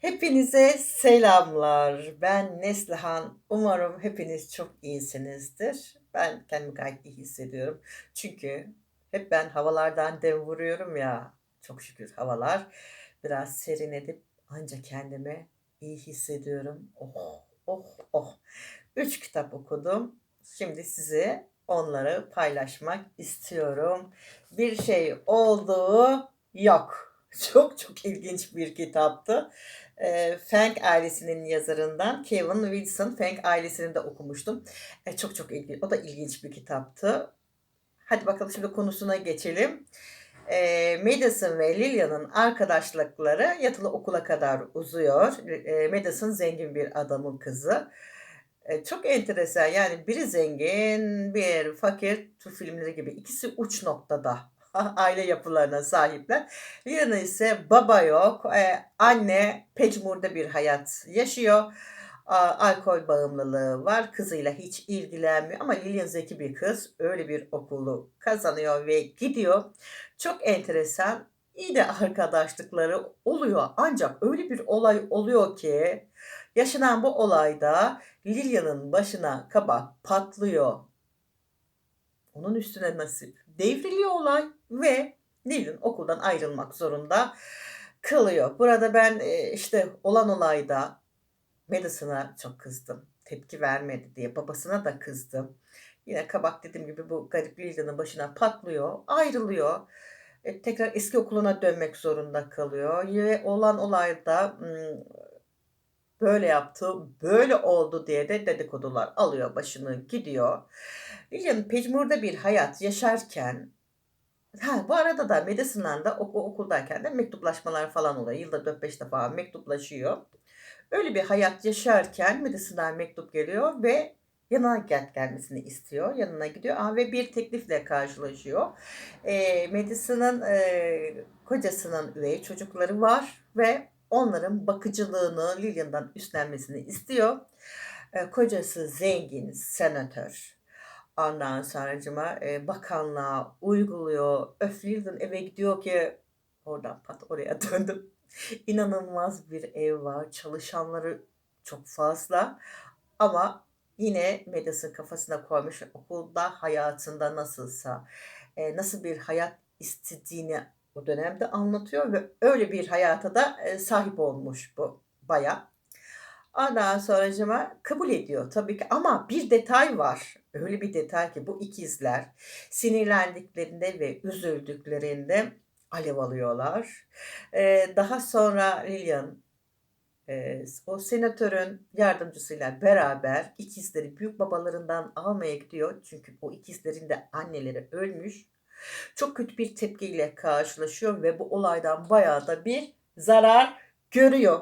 Hepinize selamlar. Ben Neslihan. Umarım hepiniz çok iyisinizdir. Ben kendimi gayet iyi hissediyorum. Çünkü hep ben havalardan dem vuruyorum ya. Çok şükür havalar biraz serin edip ancak kendimi iyi hissediyorum. Oh, oh, oh. Üç kitap okudum. Şimdi size onları paylaşmak istiyorum. Bir şey olduğu yok. Çok çok ilginç bir kitaptı. Eee, Fang ailesinin yazarından Kevin Wilson. Fang ailesini de okumuştum. Eee, çok çok ilgi o da ilginç bir kitaptı. Hadi bakalım şimdi konusuna geçelim. Eee, Madison ve Lilian'ın arkadaşlıkları yatılı okula kadar uzuyor. Eee, Madison zengin bir adamın kızı. Eee, çok enteresan yani biri zengin, bir fakir. Türk filmleri gibi. İkisi uç noktada aile yapılarına sahipler. Lilian ise baba yok, eee, anne pecmurde bir hayat yaşıyor. Aaa, alkol bağımlılığı var. Kızıyla hiç ilgilenmiyor ama Lilian zeki bir kız. Öyle bir okulu kazanıyor ve gidiyor. Çok enteresan. İyi de arkadaşlıkları oluyor ancak öyle bir olay oluyor ki yaşanan bu olayda Lilian'ın başına kabak patlıyor. Onun üstüne nasip. Devriliyor olay ve Lilian okuldan ayrılmak zorunda kalıyor. Burada ben, eee, işte olan olayda Madison'a çok kızdım. Tepki vermedi diye. Babasına da kızdım. Yine kabak dediğim gibi bu garip Lilian'ın başına patlıyor, ayrılıyor. Eee, tekrar eski okuluna dönmek zorunda kalıyor ve olan olayda, böyle yaptı, böyle oldu diye de dedikodular alıyor başını gidiyor. Lilian pecmurde bir hayat yaşarken Ha, bu arada da Madison'la da oku okuldayken de mektuplaşmalar falan oluyor. Yılda 4-5 defa mektuplaşıyor. Öyle bir hayat yaşarken Madison'dan mektup geliyor ve yanına gel gelmesini istiyor. Yanına gidiyor. A, ve bir teklifle karşılaşıyor. Eee, Madison'ın, eee, kocasının üvey çocukları var ve onların bakıcılığını Lilian'dan üstlenmesini istiyor. Eee, kocası zengin senatör. Ondan sonracığıma, eee, bakanlığa uyguluyor. Öf, Lilian eve gidiyor ki oradan pat oraya döndüm. İnanılmaz bir ev var. Çalışanları çok fazla ama yine Madison kafasına koymuş okulda hayatında nasılsa, eee, nasıl bir hayat istediğini o dönemde anlatıyor ve öyle bir hayata da, eee, sahip olmuş bu bayan. Ondan sonracığıma kabul ediyor tabii ki ama bir detay var. Öyle bir detay ki bu ikizler sinirlendiklerinde ve üzüldüklerinde alev alıyorlar. Eee, daha sonra Lilian, eee, s o senatörün yardımcısıyla beraber ikizleri büyükbabalarından almaya gidiyor. Çünkü o ikizlerin de anneleri ölmüş. Çok kötü bir tepkiyle karşılaşıyor ve bu olaydan bayağı da bir zarar görüyor.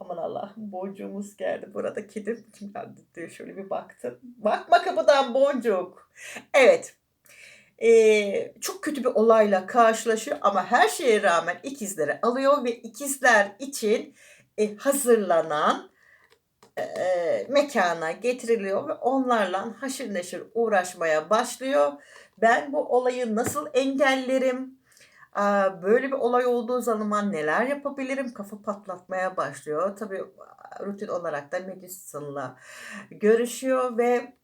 Aman Allah'ım boncuğumuz geldi. Burada geldi diye şöyle bir baktım. Bakma kapıdan boncuk. Evet. Eee, çok kötü bir olayla karşılaşıyor ama her şeye rağmen ikizleri alıyor ve ikizler için, eee, hazırlanan, eee, mekâna getiriliyor ve onlarla haşır neşir uğraşmaya başlıyor. Ben bu olayı nasıl engellerim? Böyle bir olay olduğu zaman neler yapabilirim? Kafa patlatmaya başlıyor. Tabii, rutin olarak da Madison'la görüşüyor ve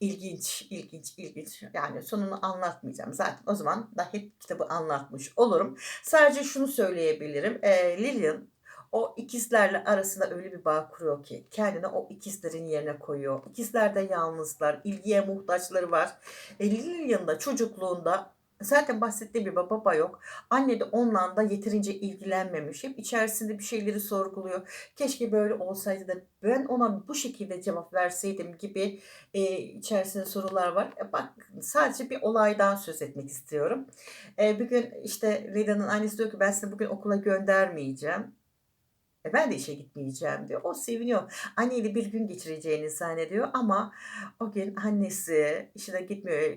İlginç, ilginç, ilginç. Yani sonunu anlatmayacağım. Zaten o zaman da hep kitabı anlatmış olurum. Sadece şunu söyleyebilirim. Eee, Lilian o ikizlerle arasında öyle bir bağ kuruyor ki kendini o ikizlerin yerine koyuyor. İkizler de yalnızlar, ilgiye muhtaçları var. E, Lilian da çocukluğunda zaten bahsettiğim gibi baba yok. Anne de onunla da yeterince ilgilenmemiş. Hep içerisinde bir şeyleri sorguluyor. Keşke böyle olsaydı da ben ona bu şekilde cevap verseydim gibi, eee, içerisinde sorular var. E, bak sadece bir olaydan söz etmek istiyorum. Eee, bir gün işte Lilian'ın annesi diyor ki ben seni bugün okula göndermeyeceğim. E, ben de işe gitmeyeceğim diyor. O seviniyor. Anneyle bir gün geçireceğini zannediyor ama o gün annesi işine gitmiyor.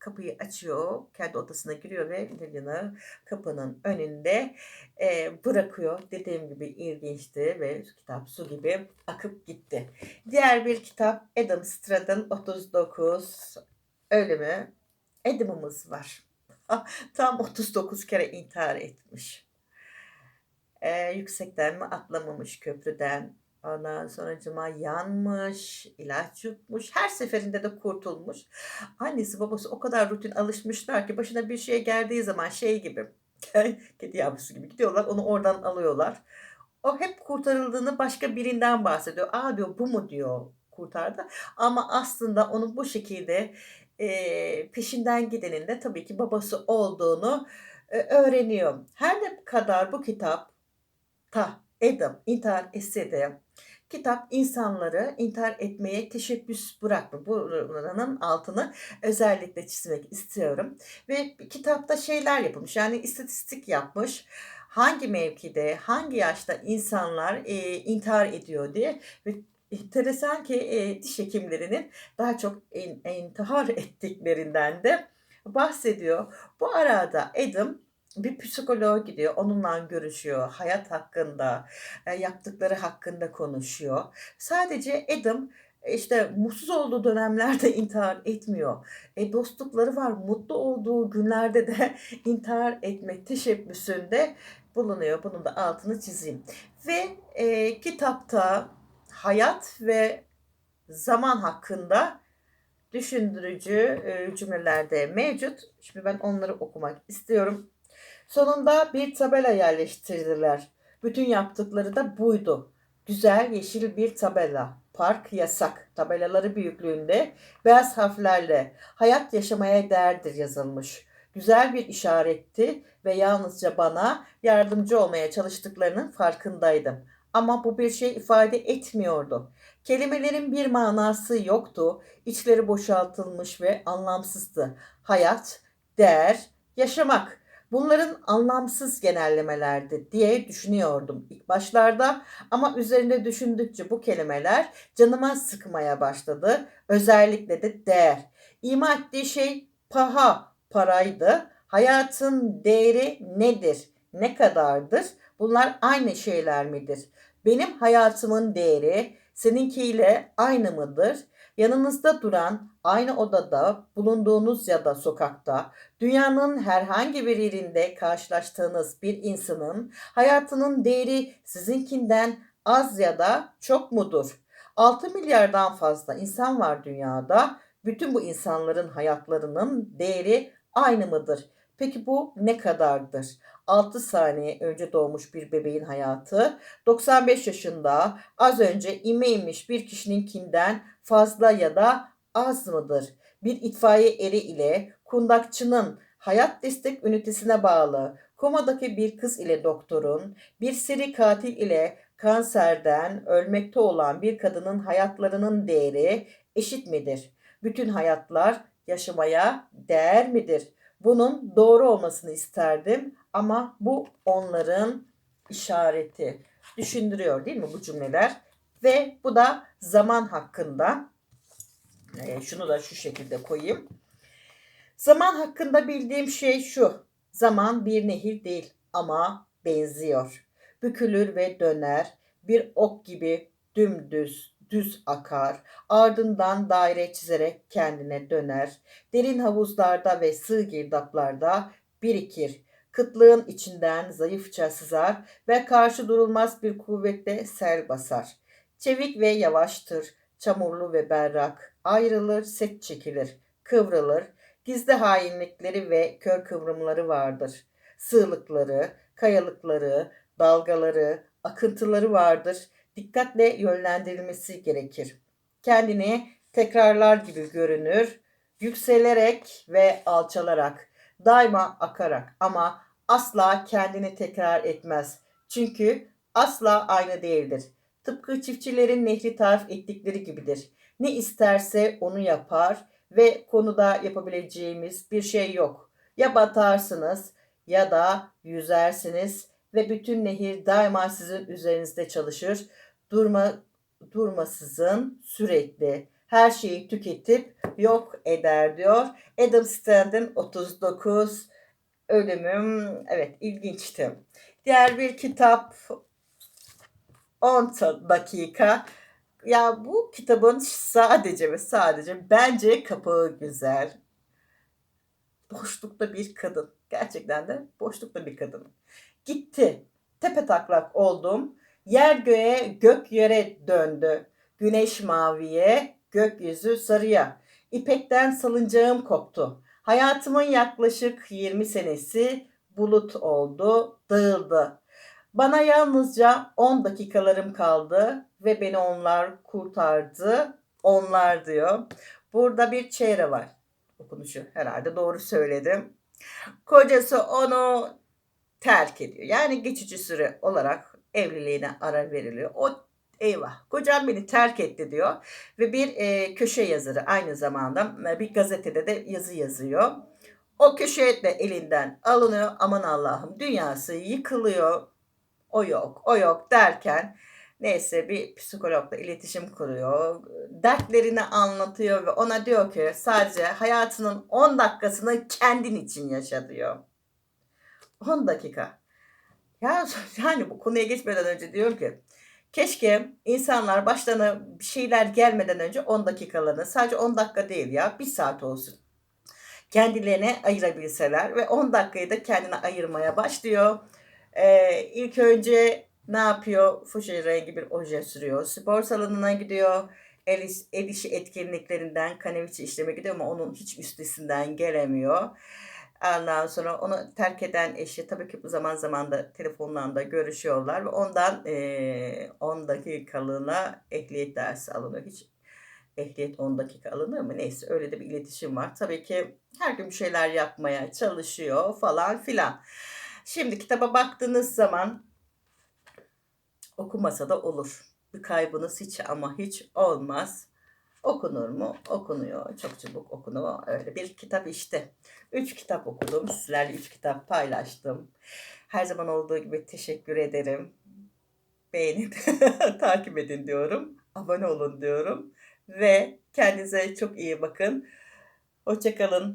Kapıyı açıyor, kendi odasına giriyor ve Lilian'ı kapının önünde, eee, bırakıyor. Dediğim gibi ilginçti ve kitap su gibi akıp gitti. Diğer bir kitap Adam Stratton 39 Ölümü. Adam'ımız var. Tam 39 kere intihar etmiş. Eee, yüksekten mi atlamamış köprüden. Ondan sonracıma yanmış, ilaç yutmuş. Her seferinde de kurtulmuş. Annesi babası o kadar rutin alışmışlar ki başına bir şey geldiği zaman şey gibi, kedi yavrusu gibi gidiyorlar, onu oradan alıyorlar. O hep kurtarıldığını başka birinden bahsediyor. "A!" diyor, "Bu mu?" diyor, kurtardı ama aslında onu bu şekilde, eee, peşinden gidenin de tabii ki babası olduğunu, eee, öğreniyor. Her ne kadar bu kitapta Adam intihar etse de kitap insanları intihar etmeye teşebbüs bırakmıyor. Buranın altını özellikle çizmek istiyorum ve kitapta şeyler yapılmış, yani istatistik yapmış. Hangi mevkide, hangi yaşta insanlar, eee, intihar ediyor diye ve enteresan ki, eee, diş hekimlerinin daha çok in intihar ettiklerinden de bahsediyor. Bu arada Adam bir psikoloğa gidiyor, onunla görüşüyor, hayat hakkında, eee, yaptıkları hakkında konuşuyor. Sadece Adam, işte, mutsuz olduğu dönemlerde intihar etmiyor. E, dostlukları var, mutlu olduğu günlerde de intihar etme teşebbüsünde bulunuyor. Bunun da altını çizeyim ve, eee, kitapta hayat ve zaman hakkında düşündürücü, eee, cümleler de mevcut. Şimdi ben onları okumak istiyorum. Sonunda bir tabela yerleştirdiler. Bütün yaptıkları da buydu. Güzel yeşil bir tabela. Park yasak. Tabelaları büyüklüğünde beyaz harflerle hayat yaşamaya değerdir yazılmış. Güzel bir işaretti ve yalnızca bana yardımcı olmaya çalıştıklarının farkındaydım. Ama bu bir şey ifade etmiyordu. Kelimelerin bir manası yoktu. İçleri boşaltılmış ve anlamsızdı. Hayat, değer, yaşamak. Bunların anlamsız genellemelerdi diye düşünüyordum ilk başlarda ama üzerinde düşündükçe bu kelimeler canıma sıkmaya başladı. Özellikle de değer. İma ettiği şey paha, paraydı. Hayatın değeri nedir? Ne kadardır? Bunlar aynı şeyler midir? Benim hayatımın değeri seninkiyle aynı mıdır? Yanınızda duran, aynı odada bulunduğunuz ya da sokakta, dünyanın herhangi bir yerinde karşılaştığınız bir insanın hayatının değeri sizinkinden az ya da çok mudur? 6 milyardan fazla insan var dünyada. Bütün bu insanların hayatlarının değeri aynı mıdır? Peki bu ne kadardır? 6 saniye önce doğmuş bir bebeğin hayatı 95 yaşında az önce ime inmiş bir kişininkinden fazla ya da az mıdır? Bir itfaiye eri ile kundakçının hayat destek ünitesine bağlı komadaki bir kız ile doktorun, bir seri katil ile kanserden ölmekte olan bir kadının hayatlarının değeri eşit midir? Bütün hayatlar yaşamaya değer midir? Bunun doğru olmasını isterdim ama bu onların işareti. Düşündürüyor değil mi bu cümleler? Ve bu da zaman hakkında. E, şunu da şu şekilde koyayım. Zaman hakkında bildiğim şey şu. Zaman bir nehir değil ama benziyor. Bükülür ve döner. Bir ok gibi dümdüz düz akar, ardından daire çizerek kendine döner. Derin havuzlarda ve sığ girdaplarda birikir. Kıtlığın içinden zayıfça sızar ve karşı durulmaz bir kuvvetle sel basar. Çevik ve yavaştır, çamurlu ve berrak, ayrılır, set çekilir, kıvrılır, gizli hainlikleri ve kör kıvrımları vardır. Sığlıkları, kayalıkları, dalgaları, akıntıları vardır dikkatle yönlendirilmesi gerekir. Kendini tekrarlar gibi görünür, yükselerek ve alçalarak, daima akarak ama asla kendini tekrar etmez. Çünkü asla aynı değildir. Tıpkı çiftçilerin nehri tarif ettikleri gibidir. Ne isterse onu yapar ve konuda yapabileceğimiz bir şey yok. Ya batarsınız ya da yüzersiniz ve bütün nehir daima sizin üzerinizde çalışır. Durma, durmasızın sürekli her şeyi tüketip yok eder diyor. Adam Stand'in 39 ölümüm. Evet ilginçti. Diğer bir kitap 10 dakika. Ya bu kitabın sadece ve sadece bence kapağı güzel. Boşlukta bir kadın. Gerçekten de boşlukta bir kadın. Gitti. tepetaklak oldum. Yer göğe, gök yere döndü. Güneş maviye, gökyüzü sarıya. İpekten salıncağım koptu. Hayatımın yaklaşık 20 senesi bulut oldu, dağıldı. Bana yalnızca 10 dakikalarım kaldı ve beni onlar kurtardı. Onlar diyor. Burada bir çeyre var. Okunuşu herhalde doğru söyledim. Kocası onu terk ediyor. Yani geçici süre olarak evliliğine ara veriliyor. O eyvah kocam beni terk etti diyor. Ve bir e, köşe yazarı aynı zamanda e, bir gazetede de yazı yazıyor. O köşe de elinden alınıyor. Aman Allah'ım dünyası yıkılıyor. O yok, o yok derken neyse bir psikologla iletişim kuruyor. Dertlerini anlatıyor ve ona diyor ki sadece hayatının 10 dakikasını kendin için yaşa diyor. 10 dakika. Ya yani bu konuya geçmeden önce diyorum ki keşke insanlar başlarına bir şeyler gelmeden önce 10 dakikalarını sadece 10 dakika değil ya bir saat olsun kendilerine ayırabilseler ve 10 dakikayı da kendine ayırmaya başlıyor. Ee, ilk önce ne yapıyor? Fuşya rengi bir oje sürüyor. Spor salonuna gidiyor. El, iş- el işi etkinliklerinden kaneviçe işleme gidiyor ama onun hiç üstesinden gelemiyor. Ondan sonra onu terk eden eşi tabii ki bu zaman zaman da telefonla da görüşüyorlar ve ondan eee 10 dakikalığına ehliyet dersi alınıyor. Hiç ehliyet 10 dakika alınır mı? Neyse öyle de bir iletişim var. Tabii ki her gün bir şeyler yapmaya çalışıyor falan filan. Şimdi kitaba baktığınız zaman okumasa da olur. Bir kaybınız hiç ama hiç olmaz. Okunur mu? Okunuyor. Çok çabuk okunuyor. Öyle bir kitap işte. Üç kitap okudum. Sizlerle üç kitap paylaştım. Her zaman olduğu gibi teşekkür ederim. Beğenip takip edin diyorum. Abone olun diyorum. Ve kendinize çok iyi bakın. Hoşçakalın.